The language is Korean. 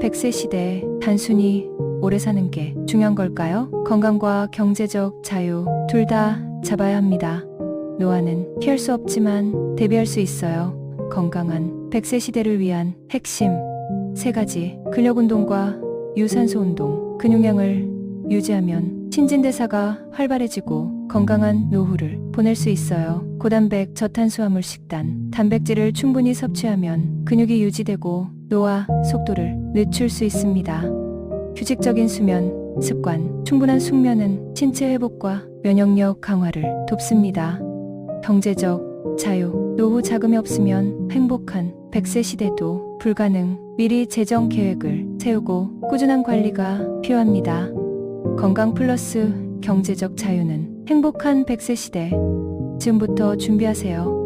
100세 시대 단순히 오래 사는 게 중요한 걸까요? 건강과 경제적 자유 둘 다 잡아야 합니다. 노화는 피할 수 없지만 대비할 수 있어요. 건강한 100세 시대를 위한 핵심 세 가지 근력 운동과 유산소 운동, 근육량을 유지하면 신진대사가 활발해지고 건강한 노후를 보낼 수 있어요. 고단백 저탄수화물 식단, 단백질을 충분히 섭취하면 근육이 유지되고 노화 속도를 늦출 수 있습니다. 규칙적인 수면, 습관, 충분한 숙면은 신체 회복과 면역력 강화를 돕습니다. 경제적 자유, 노후 자금이 없으면 행복한 100세 시대도 불가능. 미리 재정 계획을 세우고 꾸준한 관리가 필요합니다. 건강 플러스 경제적 자유는 행복한 100세 시대. 지금부터 준비하세요.